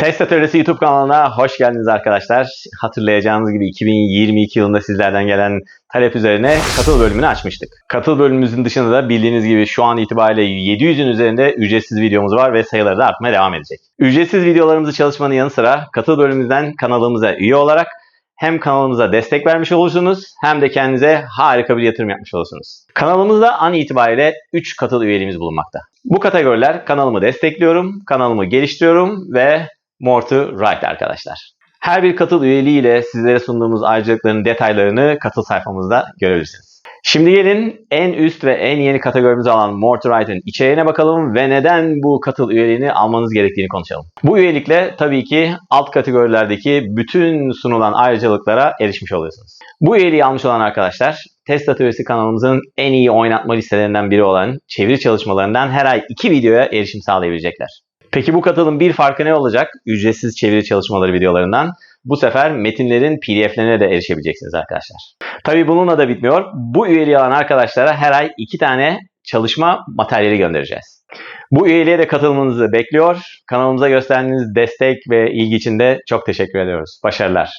Test Atölyesi YouTube kanalına hoş geldiniz arkadaşlar. Hatırlayacağınız gibi 2022 yılında sizlerden gelen talep üzerine katıl bölümünü açmıştık. Katıl bölümümüzün dışında da bildiğiniz gibi şu an itibariyle 700'ün üzerinde ücretsiz videomuz var ve sayıları da artmaya devam edecek. Ücretsiz videolarımızı çalışmanın yanı sıra katıl bölümümüzden kanalımıza üye olarak hem kanalımıza destek vermiş olursunuz hem de kendinize harika bir yatırım yapmış olursunuz. Kanalımızda an itibariyle 3 katıl üyeliğimiz bulunmakta. Bu kategoriler kanalımı destekliyorum, kanalımı geliştiriyorum ve More to Right arkadaşlar. Her bir katıl üyeliğiyle sizlere sunduğumuz ayrıcalıkların detaylarını katıl sayfamızda görebilirsiniz. Şimdi gelin en üst ve en yeni kategorimizi alan More to Right'ın içeriğine bakalım ve neden bu katıl üyeliğini almanız gerektiğini konuşalım. Bu üyelikle tabii ki alt kategorilerdeki bütün sunulan ayrıcalıklara erişmiş oluyorsunuz. Bu üyeliği almış olan arkadaşlar Test Atölyesi kanalımızın en iyi oynatma listelerinden biri olan çeviri çalışmalarından her ay 2 videoya erişim sağlayabilecekler. Peki bu katılım bir farkı ne olacak? Ücretsiz çeviri çalışmaları videolarından. Bu sefer metinlerin pdf'lerine de erişebileceksiniz arkadaşlar. Tabii bununla da bitmiyor. Bu üyeliği alan arkadaşlara her ay iki tane çalışma materyali göndereceğiz. Bu üyeliğe de katılmanızı bekliyor. Kanalımıza gösterdiğiniz destek ve ilgi için de çok teşekkür ediyoruz. Başarılar.